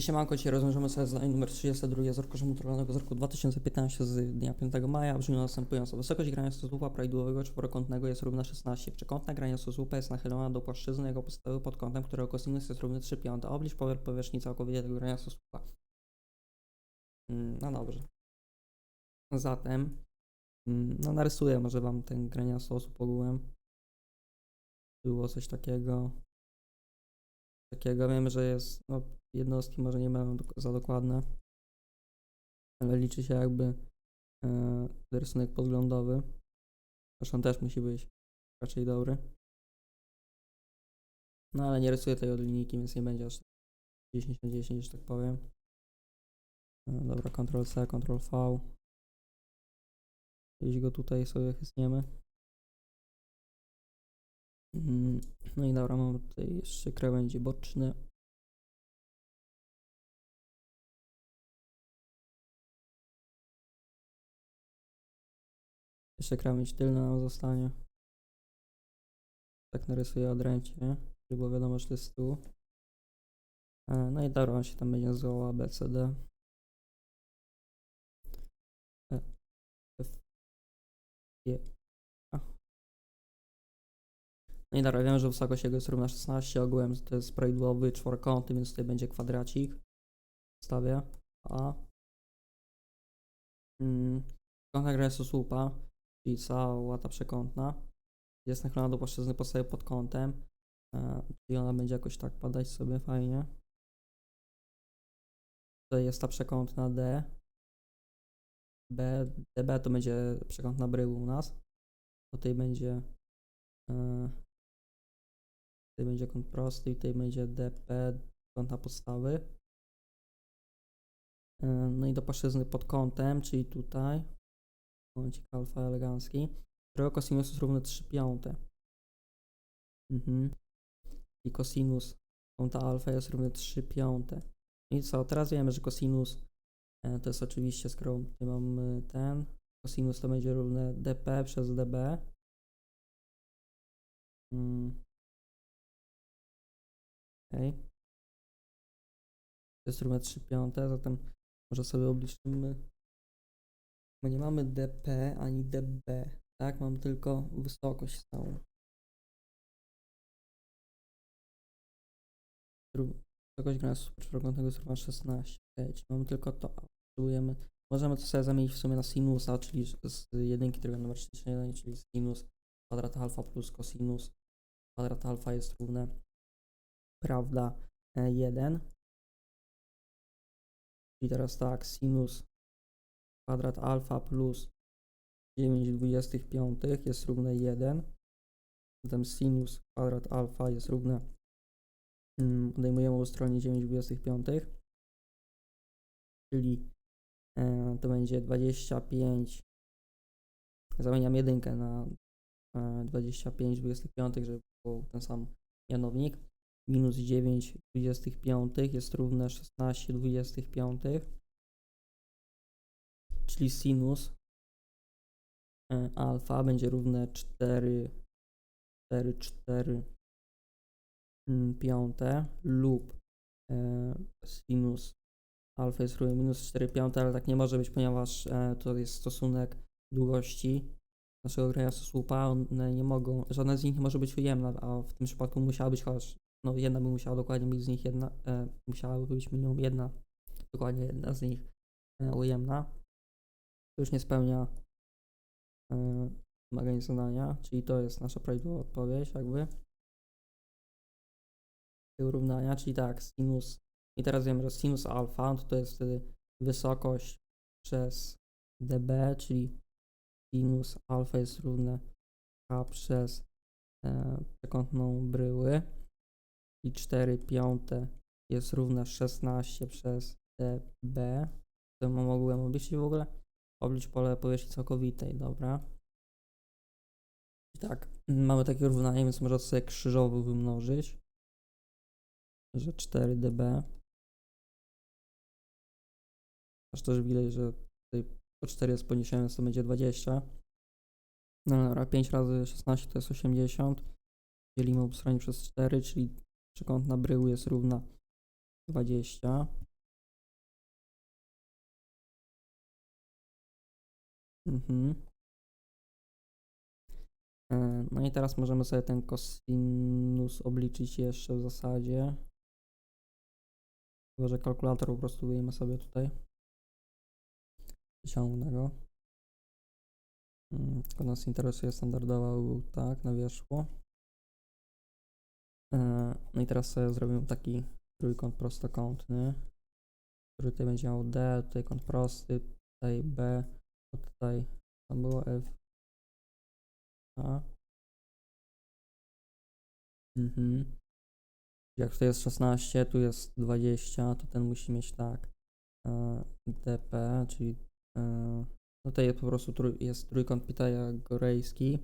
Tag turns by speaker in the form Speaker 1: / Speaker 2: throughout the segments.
Speaker 1: Siemanko, dzisiaj rozwiążemy sobie zadanie numer 32 z roku kontrolowanego z roku 2015 z dnia 5 maja. Brzmi następująco. Wysokość grania stosłupa prawidłowego czworokątnego jest równa 16. Przekątna grania stosłupa jest nachylona do płaszczyzny jego podstawy pod kątem, którego kosinus jest równy 3 piąte. Oblicz powierzchni całkowitej tego grania stosłupa. Mm, No dobrze. Zatem, mm, no narysuję może wam ten grania sposób ogółem. Było coś takiego. Takiego wiem, że jest, no jednostki może nie będą za dokładne, ale liczy się jakby e, rysunek podglądowy. Zresztą też musi być raczej dobry. No ale nie rysuję tej od linijki, więc nie będzie aż 10 na 10, że tak powiem. E, dobra, Ctrl C, Ctrl V. Gdzieś go tutaj sobie chysniemy. Mm, No i dobra, mamy tutaj jeszcze krawędzie boczne. Jeszcze krawędź tylna nam zostanie. Tak narysuję odręcznie, żeby było wiadomo, że to jest tyłu. E, No i dobra, on się tam będzie nazywał A, B, C, D. E, F, G. No i dobra, wiem, że wysokość jego jest równa 16, ogółem to jest prawidłowy czworokąty, więc tutaj będzie kwadracik. Stawię A. Mm. Kątna gra jest słupa, czyli cała ta przekątna. Jest nachylona do płaszczyzny podstawy pod kątem. E, czyli ona będzie jakoś tak padać sobie fajnie. Tutaj jest ta przekątna D. B, DB to będzie przekątna bryły u nas. Tutaj będzie e, tutaj będzie kąt prosty i tutaj będzie DP kąta podstawy. E, No i do płaszczyzny pod kątem, czyli tutaj. Kącik alfa elegancki. Którego kosinus jest równy 3 piąte. Mhm. I kosinus kąta alfa jest równy 3 piąte. I co? Teraz wiemy, że kosinus e, to jest oczywiście, skoro tutaj mamy ten, kosinus to będzie równe dp przez db. Mm. To jest równe 3 piąte, zatem może sobie obliczymy. Bo nie mamy dp ani db, tak? Mamy tylko wysokość całą. Wysokość grania czworokątnego jest równa 16. Okay, mamy tylko to. Potrzebujemy. Możemy to sobie zamienić w sumie na sinusa, czyli z- jedynki trygonometrycznej numer 31, czyli sinus kwadrat alfa plus cosinus kwadrat alfa jest równe, prawda, 1. I teraz tak, sinus kwadrat alfa plus 9 25 jest równe 1. Zatem sinus kwadrat alfa jest równe, mm, odejmujemy o stronie 9 25, czyli e, to będzie 25, zamieniam jedynkę na e, 25 25, żeby był ten sam mianownik, minus 9 25 jest równe 16 25, czyli sinus e, alfa będzie równe 4, 4, 4 mm, piąte lub e, sinus alfa jest równy minus 4 piąte, ale tak nie może być, ponieważ e, to jest stosunek długości naszego grania słupa, one nie mogą, żadna z nich nie może być ujemna, a w tym przypadku musiała być chociaż, no jedna by musiała dokładnie być z nich jedna, e, musiałaby być minimum jedna, dokładnie jedna z nich e, ujemna. To już nie spełnia e, zadania, czyli to jest nasza prawidłowa odpowiedź jakby. Równania, czyli tak, sinus, i teraz wiemy, że sinus alfa to, to jest wtedy wysokość przez db, czyli sinus alfa jest równe k przez e, przekątną bryły i 4 piąte jest równe 16 przez db. To mam ogółem obliczyć w ogóle? Oblicz pole powierzchni całkowitej, dobra. I tak, mamy takie równanie, więc można sobie krzyżowo wymnożyć, że 4 db. Aż też widać, że tutaj po 4 jest poniesione, więc to będzie 20. No dobra, 5 razy 16 to jest 80. Dzielimy obstronie przez 4, czyli Przekątna bryły jest równa 20. Mhm. E, no i teraz możemy sobie ten kosinus obliczyć jeszcze w zasadzie. Chyba, że kalkulator po prostu wyjmę sobie tutaj. Wyciągnę go. Mm, tylko nas interesuje standardowa, był tak na wierzchu. E, No i teraz sobie zrobimy taki trójkąt prostokątny, który tutaj będzie miał D, tutaj kąt prosty, tutaj B, tutaj tam było F. A. Mhm. Jak tutaj jest 16, tu jest 20, to ten musi mieć tak. e, DP, czyli e, no tutaj jest po prostu trój, jest trójkąt pitagorejski.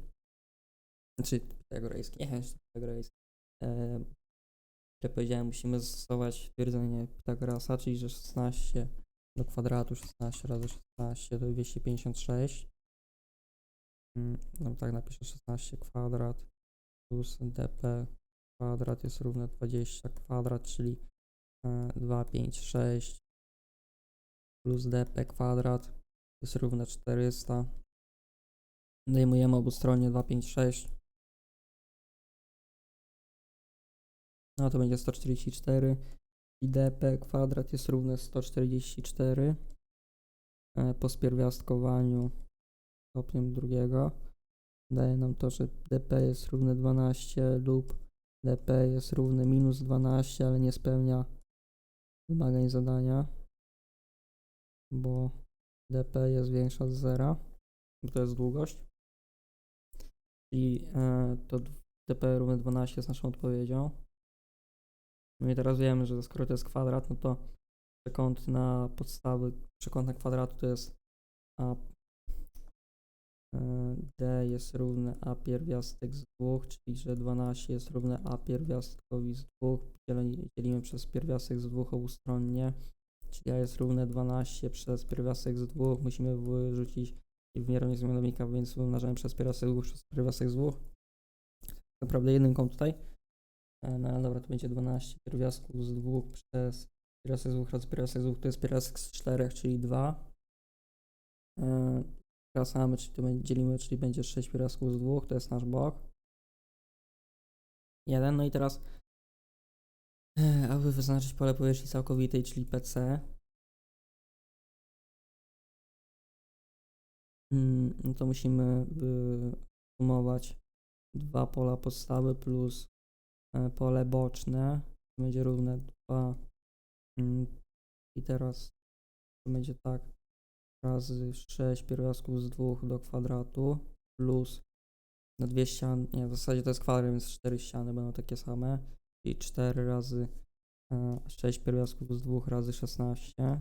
Speaker 1: Znaczy pitagorejski, nie to pitagorejski. E, jak powiedziałem, musimy zastosować twierdzenie Pitagorasa, czyli że 16 do kwadratu 16 razy 16 to 256. Mm, No tak napiszę 16 kwadrat plus dp kwadrat jest równe 20 kwadrat, czyli e, 256 plus dp kwadrat jest równe 400. Zdejmujemy obustronnie 256. No to będzie 144 i dp kwadrat jest równe 144 e, po spierwiastkowaniu stopniem drugiego daje nam to, że dp jest równe 12 lub dp jest równe minus 12, ale nie spełnia wymagań zadania, bo dp jest większa od zera, to jest długość. I e, to dp równe 12 jest naszą odpowiedzią. No i teraz wiemy, że skoro to jest kwadrat, no to przekąt na podstawy przekątna kwadratu to jest a e, d jest równe a pierwiastek z 2, czyli że 12 jest równe a pierwiastkowi z 2, dzieleni- dzielimy przez pierwiastek z 2 obustronnie, czyli a jest równe 12 przez pierwiastek z 2, musimy wyrzucić wymiernik z mianownika, więc umnażamy przez pierwiastek z 2 przez pierwiastek z 2. Naprawdę jedynką tutaj. E, No ale dobra, to będzie 12 pierwiastków z 2 przez pierwiastek z 2 razy pierwiastek z 2 to jest pierwiastek z 4, czyli 2. E, Skracamy, czyli to będzie, dzielimy, czyli będzie 6 pierwiastków z 2, to jest nasz bok. 1. No i teraz, e, aby wyznaczyć pole powierzchni całkowitej, czyli PC, mm, no to musimy y, sumować dwa pola podstawy plus e, pole boczne będzie równe 2 i teraz to będzie tak razy 6 pierwiastków z 2 do kwadratu plus na dwie ściany, nie w zasadzie to jest kwadrat, więc 4 ściany będą takie same i 4 razy e, 6 pierwiastków z 2 razy 16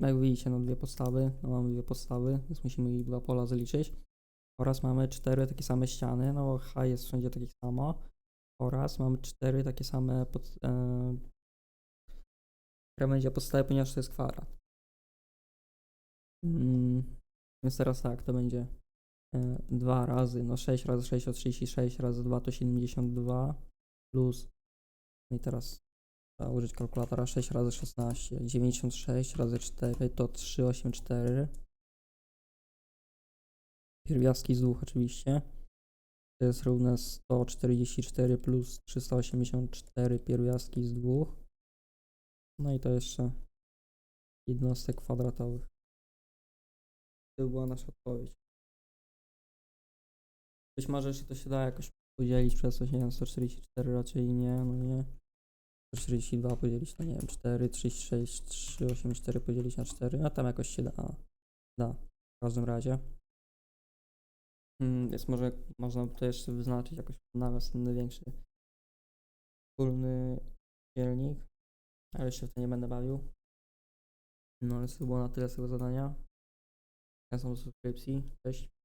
Speaker 1: No Jak widzicie, no dwie podstawy, no mamy dwie podstawy, więc musimy ich dwa pola zaliczyć. Oraz mamy cztery takie same ściany, no bo H jest wszędzie takie samo. Oraz mamy cztery takie same, pod, e, które będzie podstawy, ponieważ to jest kwadrat. Mm, więc teraz tak, to będzie e, 2 razy, no 6 razy 6 to 36, razy 2 to 72, plus, no i teraz trzeba użyć kalkulatora, 6 razy 16, 96 razy 4 to 384. Pierwiastki z dwóch oczywiście. To jest równe 144 plus 384 pierwiastki z dwóch. No i to jeszcze jednostek kwadratowych. To była nasza odpowiedź. Być może jeszcze to się da jakoś podzielić przez coś, nie wiem, 144 raczej nie, no nie. 142 podzielić na, nie wiem, 4, 36, 384 podzielić na 4, no tam jakoś się da. Da, w każdym razie. Mm, Więc może można by to jeszcze wyznaczyć jakoś nawias ten największy wspólny dzielnik, ale jeszcze w to nie będę bawił. No ale to było na tyle z tego zadania. Zachęcam do subskrypcji. Cześć.